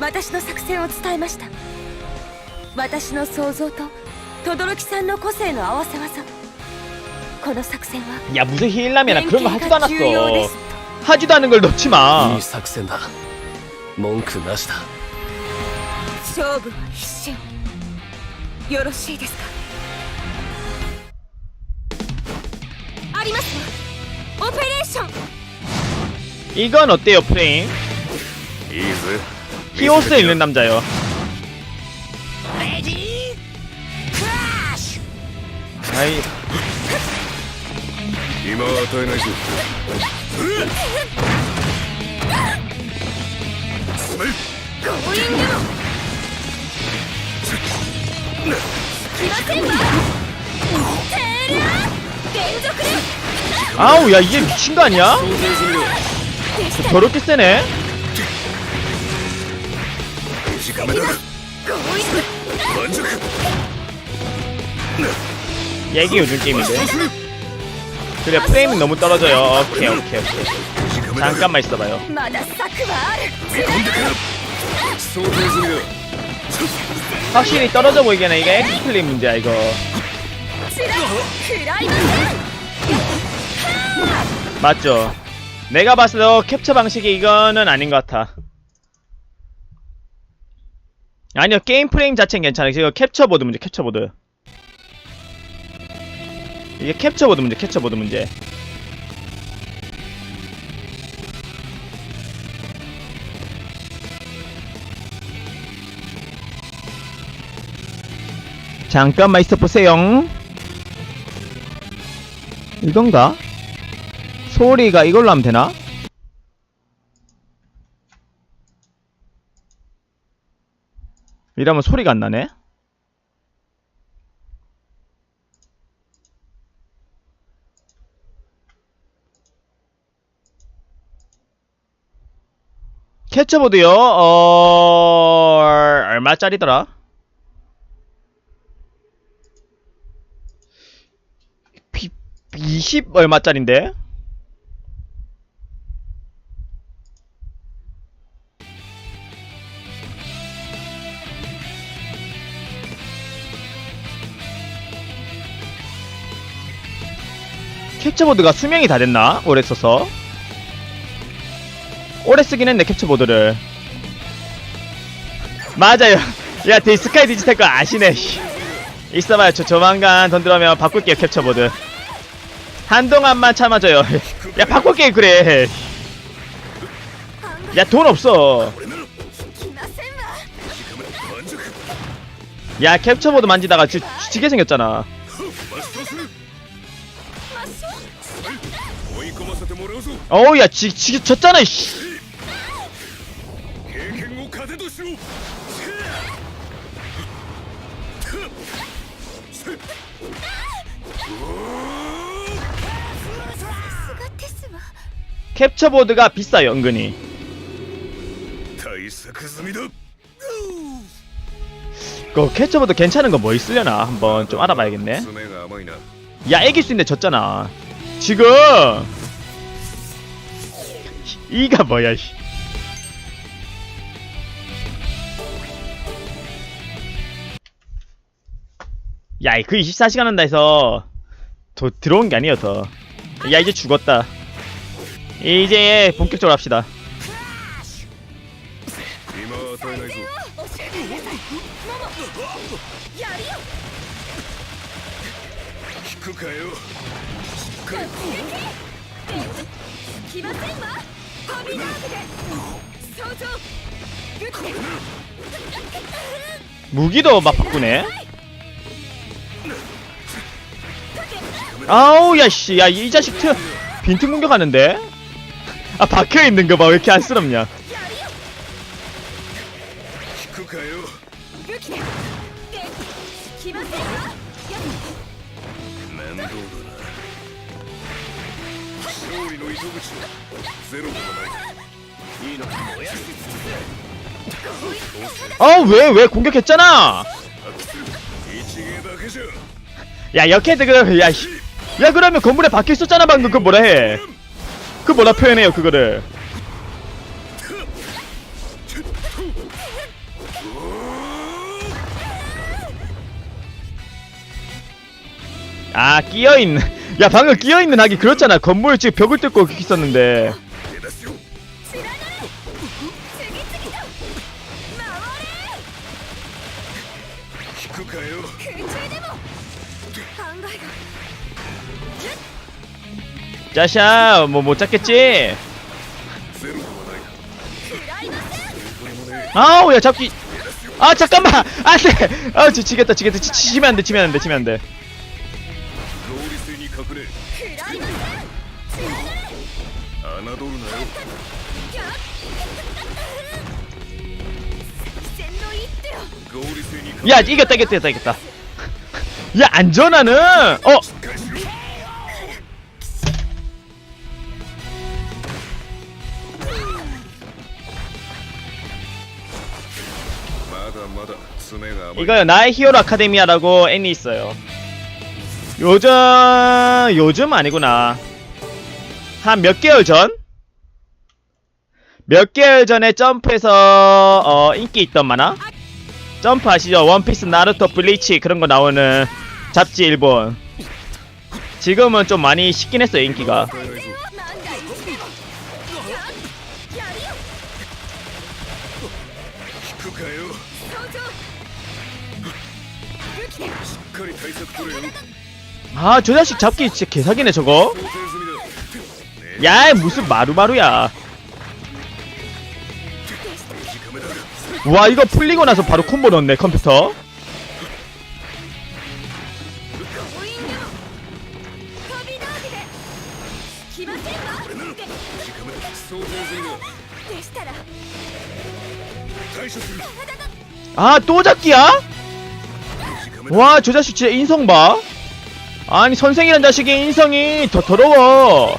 私の作戦を伝えました私の想像と轟さんの個性の合わせ技この作戦は 야 무슨 힐라면아 連 그런 거 携 하지도 が重要で 않았어 すと 하지도 않은 걸 넣지 마 いい作戦だ文句なしだ勝負は一瞬よろしいですかありますわオペレーション 이건 어때요 프레임? いいぜ 히오스에 있는 남자요. 아이. 아우 야 이게 미친 거 아니야? 저렇게 세네? 短めだゴーイング満足 야 이게 요즘 게임인데 그래 프레임이 너무 떨어져요 오케이 오케이 오케이 短めだ 잠깐만 있어봐요 まだ策はある見込んでから想定済みだ 확실히 떨어져 보이게 하네 이게 엑스플레임 문제야 이거 つら食らいません 맞죠 내가 봤을 때 캡처 방식이 이거는 아닌 것 같아 아니요 게임 프레임 자체는 괜찮아요 이거 캡처보드 문제 캡처보드 이게 캡처보드 문제 캡처보드 문제 잠깐만 있어보세요 이건가? 소리가 이걸로 하면 되나? 이러면 소리가 안 나네? 캡처보드요? 어... 얼마짜리더라? 비... 20 얼마짜린데? 캡처보드가 수명이 다 됐나? 오래 써서? 오래 쓰긴 했네 캡처보드를. 맞아요. 야 디스카이 디지털 거 아시네 있어봐요. 저 조만간 돈 들어오면 바꿀게요 캡처보드. 한동안만 참아줘요. 야 바꿀게 그래. 야 돈 없어. 야 캡처보드 만지다가 지, 지게 생겼잖아. 어우 야 지, 지, 졌잖아 이씨. 캡처보드가 비싸요 은근히. 그 캡처보드 괜찮은 거 뭐 있으려나? 한번 좀 알아봐야겠네. 야 이길 수 있는데 졌잖아. 지금! 이가 뭐야 씨. 야 그 24시간 한다 해서 더 들어온 게 아니어서 야 이제 죽었다. 이제 본격적으로 합시다 무기도 막 바꾸네. 아우 야씨 야 이 자식 트 빈틈 공격하는데. 아 박혀 있는 거 봐 왜 이렇게 안쓰럽냐. 勝利の糸口はゼロではないいいのか燃やし 아 왜 왜 공격했잖아. 発揮する一芸だけじゃ 야 역해드 그 야, 씨. 야 그러면 건물에 박혀 있었잖아 방금 그 뭐라 해. 그 뭐라 표현해요 그거를. 아 끼어 있는. 야 방금 끼어있는 아기 그렇잖아. 건물 지금 벽을 뚫고 있었는데. 짜샤 뭐 못 잡겠지? 아우 야 잡기. 아 잠깐만. 안돼. 아 지겠다 지겠다. 치, 치면 안돼 치면 안돼 치면 안돼. 야 이겼다 이겼다 이겼다 이겼다. 야 안전하는 어. 이거요 나의 히어로 아카데미아라고 애니 있어요. 요즘 요즘 아니구나. 한 몇 개월 전? 몇 개월 전에 점프해서 어, 인기 있던 만화? 점프 아시죠? 원피스, 나루토, 블리치 그런 거 나오는 잡지 일본. 지금은 좀 많이 식긴 했어요 인기가. 아, 저 자식 잡기 진짜 개사기네 저거. 야, 무슨 마루마루야. 와 이거 풀리고 나서 바로 콤보 넣었네 컴퓨터. 아 또 잡기야? 와 저 자식 진짜 인성 봐. 아니 선생이란 자식의 인성이 더 더러워.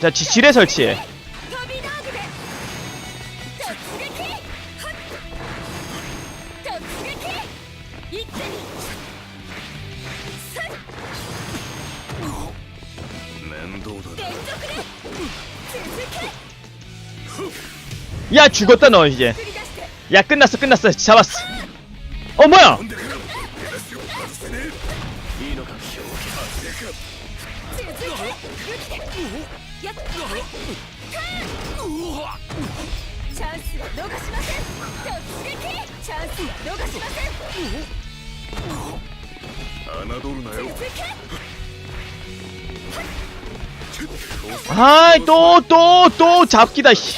자, 지, 지뢰 설치해. 야 죽었다 너 이제. 야 끝났어 끝났어. 잡았어. 어 뭐야? なんでかよ手出しを外せねえいいのか表記か続け武器でやっチャンスは逃しません突撃チャンスは逃しません侮るなよ続け 아이 또 또 또 잡기다 씨.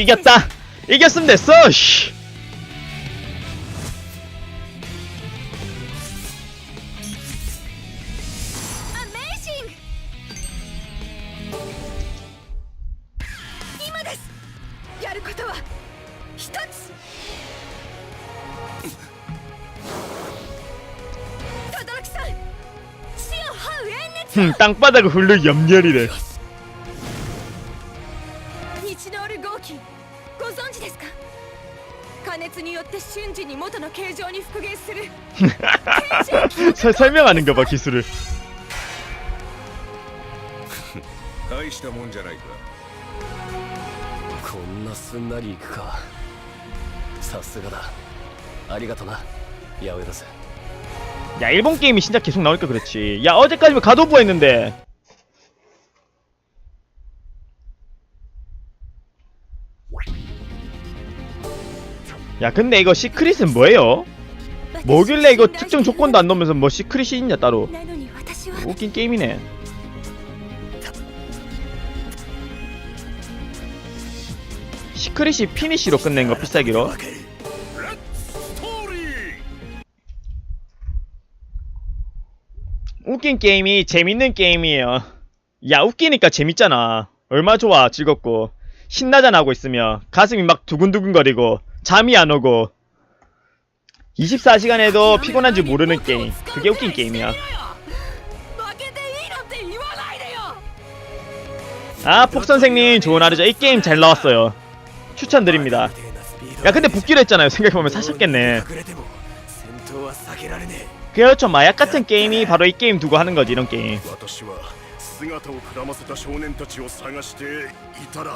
이겼다. 이겼으면 됐어 씨. 흠, 땅바닥을 훌로 염렬이래 存知ですか加熱によって瞬時に元の形状に復元する 설- 설명하는 거 봐 기술을. 大したもんじゃないかこんなすんなりいくかさすがだありがとな八百万 야 일본 게임이 진짜 계속 나오니까 그렇지. 야 어제까지면 가도부 했는데. 야 근데 이거 시크릿은 뭐예요? 뭐길래 이거 특정 조건도 안 넣으면서 뭐 시크릿이 있냐 따로? 웃긴 게임이네. 시크릿이 피니쉬로 끝낸 거 비싸기로? 웃긴 게임이 재밌는 게임이에요. 야 웃기니까 재밌잖아. 얼마 좋아 즐겁고. 신나잖아 하고 있으며. 가슴이 막 두근두근거리고. 잠이 안 오고 24시간에도 피곤한지 모르는 게임 그게 웃긴 게임이야 負けていいなんて言わないでよ 아 폭선생님 좋은 하루죠 이 게임 잘 나왔어요 추천드립니다 야 근데 복귀를 했잖아요 생각해보면 사셨겠네 隠れても戦闘は避けられね 그렇죠 마약 같은 게임이 바로 이 게임 두고 하는 거지 이런 게임 え私は姿をくらませた少年たちを探していたら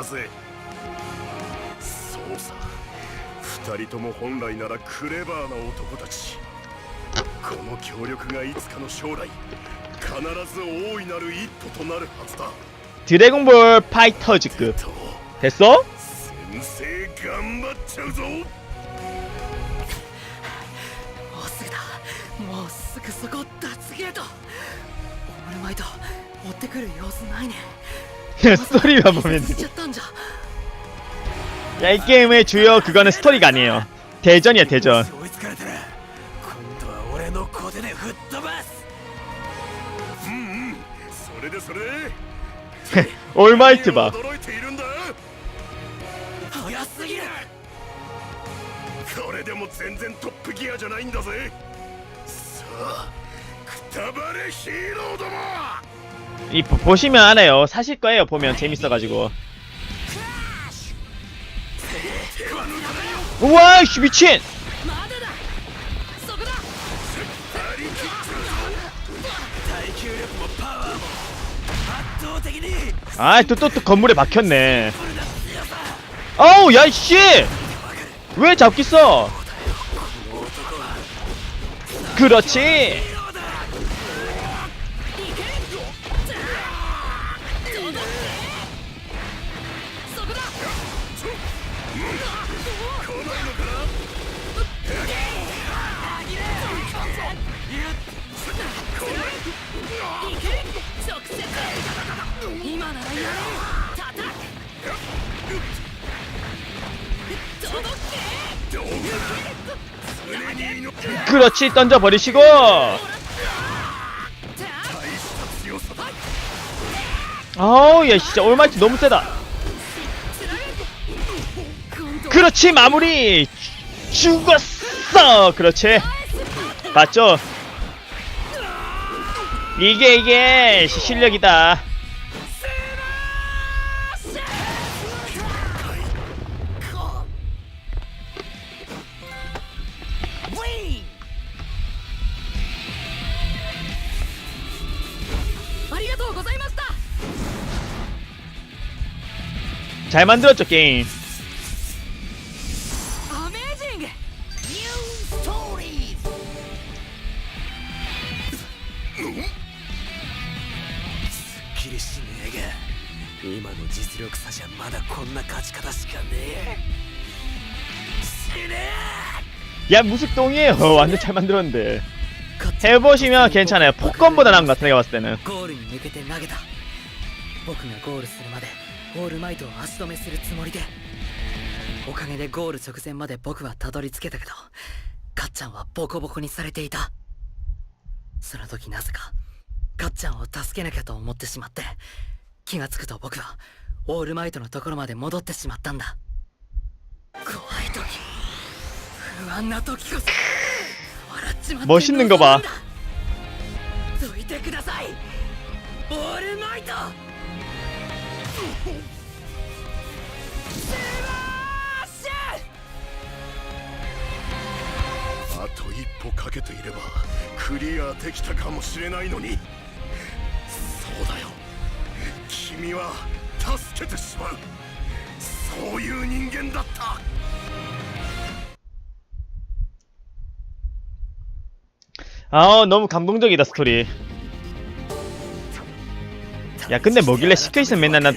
やられたぜそうさ二人とも本来ならクレバーな男たちこの協力がいつかの将来必ず大いなる一歩となるはずだ 드래곤볼 파이터즈급 と 됐어? 先生頑張っちゃうぞもうすぐだもうすぐそこ脱ゲートオールマイト追ってくる様子ないね 스토리만 보면 돼. 야, 이 게임의 주요 그거는 스토리가 아니에요. 대전이야, 대전. 올마이트 봐. 그 이 보시면 알아요. 사실 거예요. 보면 재밌어가지고. 우와 씨 미친! 아이 또또 또 건물에 박혔네 어우 야이씨! 왜 잡겠어? 그렇지! 그렇지 던져버리시고. 아우 야 진짜 올마이트 너무 세다. 그렇지 마무리. 죽었어. 그렇지. 맞죠? 이게 이게 실력이다. 잘 만들었죠 게임. 야! 무식동이에요. 완전 잘 만들었는데. 해보시면 괜찮아요. 폭건보다 나은 것 같아 내가 봤을 때는. オールマイトを足止めするつもりで。おかげでゴール直前まで僕はたどり着けたけどかっちゃんはボコボコにされていた。その時なぜかかっちゃんを助けなきゃと思ってしまって気がつくと僕はオールマイトのところまで戻ってしまったんだ。怖い時不安な時こそ笑っちまってどいてください。オールマイト。あと一歩かけていればクリアできたかもしれないのにそうだよ君は助けてしまうそういう人間だった 아 너무 감동적이다 스토리 야 근데 뭐길래 시크릿은 맨날 난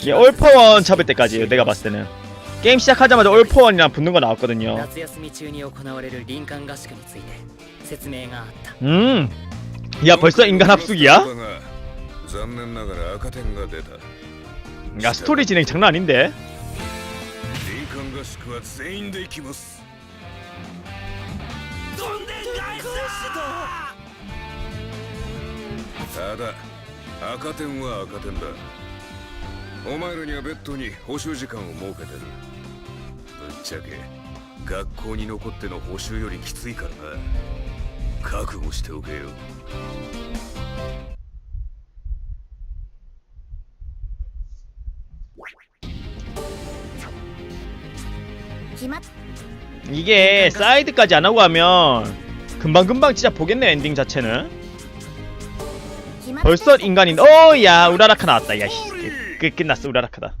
이게 올퍼원 잡을 때까지예요 내가 봤을 때는 게임 시작하자마자 올퍼원이랑 붙는 거 나왔거든요 夏休み中に行われる林間合宿について説明があった 음. 야 벌써 인간 합숙이야? 残念ながら赤点が出た 야 스토리 진행 장난 아닌데 林間合宿は全員で行きますただ赤点は赤点だ お前らにはベッドに補習時間を設けてるぶっちゃけ学校に残っての補習よりきついからな覚悟しておけよ暇 이게 사이드까지 안 하고 하면 금방금방 진짜 보겠네 엔딩 자체는 벌써 인간인 어야 우라라카 나왔다 야씨 끝 끝났어 우라라카다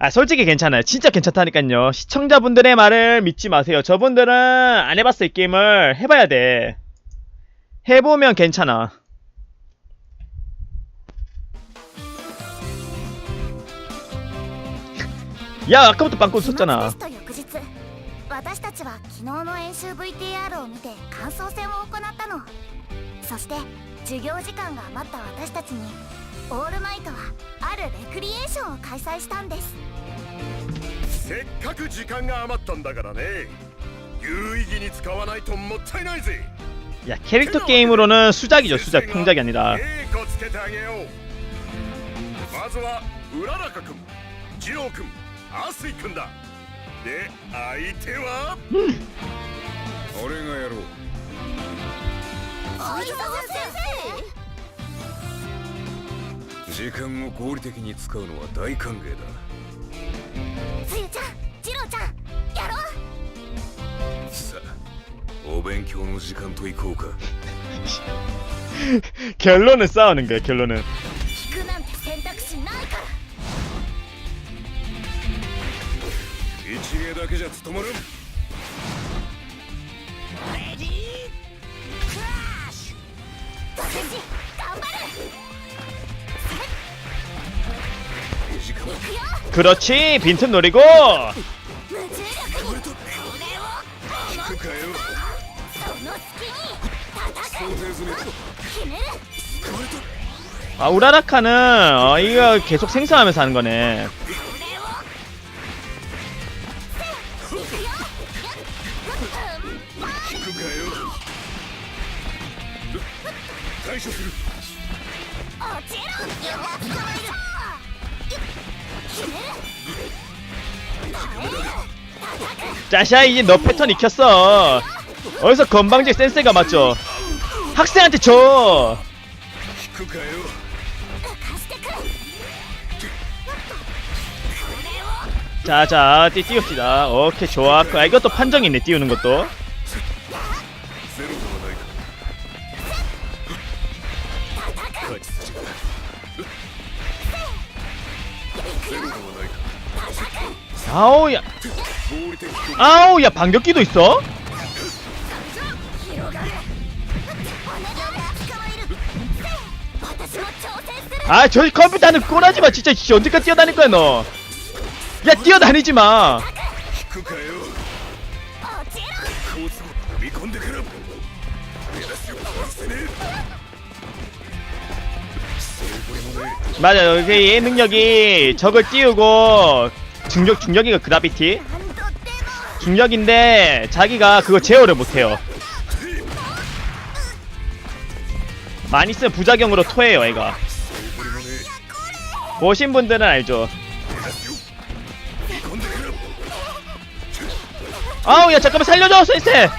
아 솔직히 괜찮아요 진짜 괜찮다니까요 시청자분들의 말을 믿지 마세요 저분들은 안 해봤어 이 게임을 해봐야 돼 해보면 괜찮아 야 아까부터 빵꾸 썼잖아 期末テスト翌日私たちは昨日の演習 VTR を見て感想戦を行ったのそして授業時間が余った私たちに オールマイトはあるレクリエーションを開催したんですせっかく時間が余ったんだからね有意義に使わないともったいないぜ 야 캐릭터 게임으로는 수작이죠 수작 평작이 아니라 稽古つけてあげようまずは 時間を合理的に使うのは大歓迎だ生つゆちゃん次郎ちゃんやろうさあお勉強の時間と行こうか 결론은 싸우는 거야 결론은 引くなんて選択肢ないから一芸だけじゃ務まるドケチ頑張 그렇지 빈틈 노리고. 아 우라라카는 어, 이거 계속 생성하면서 하는 거네. 야샤 이제 너 패턴 익혔어. 어디서 건방지 센스가 맞죠? 학생한테 줘. 자자 띠 띄웁시다. 오케이 좋아. 아 이것도 판정이 있네 띄우는 것도. 아오야. 아우 야 반격기도 있어? 아 저기 컴퓨터는 꼬라지마. 진짜 언제까지 뛰어다닐 거야 너 야 뛰어다니지 마. 맞아 여기 얘 능력이 적을 띄우고 중력 중력이가 그라비티. 중력인데 자기가 그거 제어를 못해요. 많이 쓴 부작용으로 토해요 이거 보신 분들은 알죠. 아우 야 잠깐만 살려줘 센세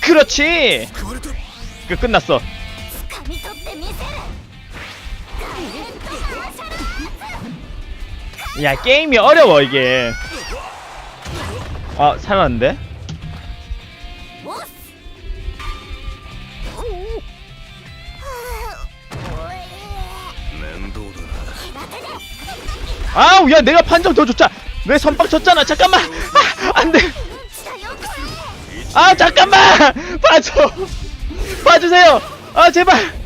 그렇지! 그 끝났어. 야 게임이 어려워 이게. 아 살았는데? 아우 야 내가 판정 더 좋자. 왜 선빵 쳤잖아. 잠깐만. 아, 안돼. 아 잠깐만. 봐줘. 봐주세요. 아 제발.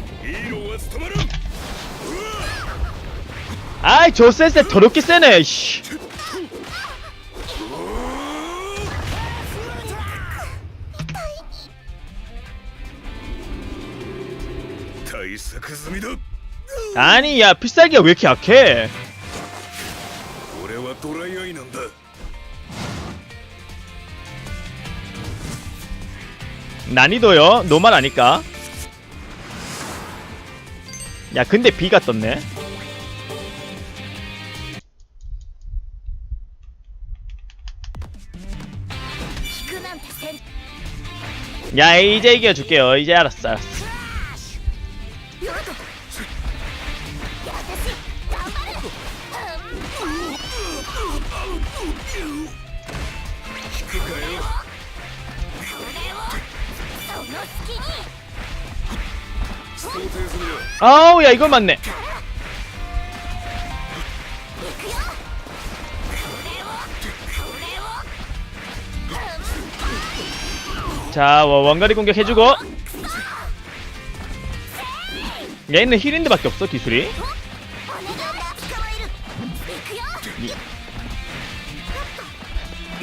아이 저 센세 더럽게 세네 씨. 아니 야 필살기가 왜 이렇게 약해? 난이도요? 노말 아니까. 야 근데 비가 떴네. 야 이제 이겨줄게요. 이제 알았어 알았어. 아우 야 이걸 맞네. 자 원거리 공격 해주고. 얘는 힐인드밖에 없어 기술이?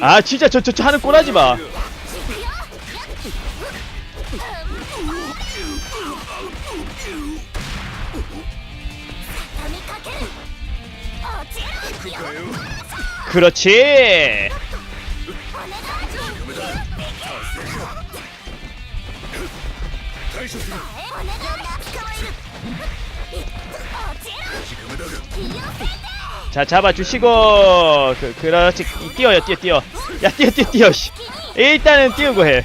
아 진짜 저 저 저 하는 꼬라지 마. 그렇지. 자 잡아주시고. 그, 그렇지. 뛰어요 뛰어 뛰어. 야 뛰어 뛰어 뛰어 일단은 뛰우고 해.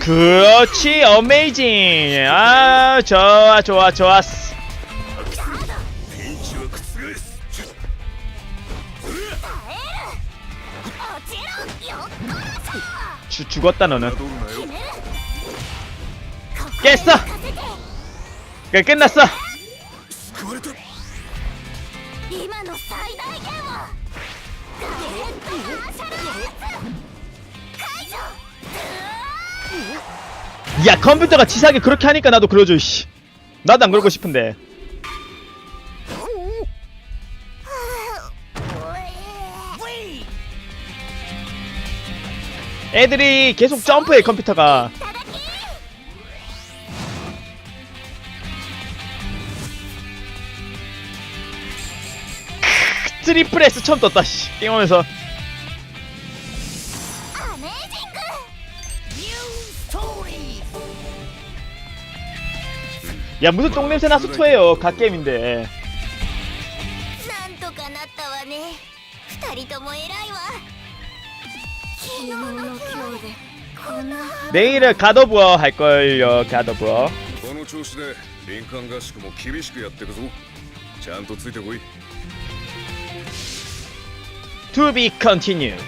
그렇지 어메이징 아 좋아 좋아 좋았어. 주, 죽었다 너는. 깼어! 그 끝났어! 야 컴퓨터가 지상에 그렇게 하니까 나도 그러죠 씨. 나도 안 그러고 싶은데. 애들이 계속 점프해 컴퓨터가. 트리플 S 처음 떴다 씨. 게임하면서. 야 무슨 똥냄새나 수토예요 갓게임인데. なんとかなったわね二人とも偉いわ昨日の 내일은 가도부어 할걸요 가도부어 この調子で林間合宿も厳しくやってくぞちゃんとついてこい To be continued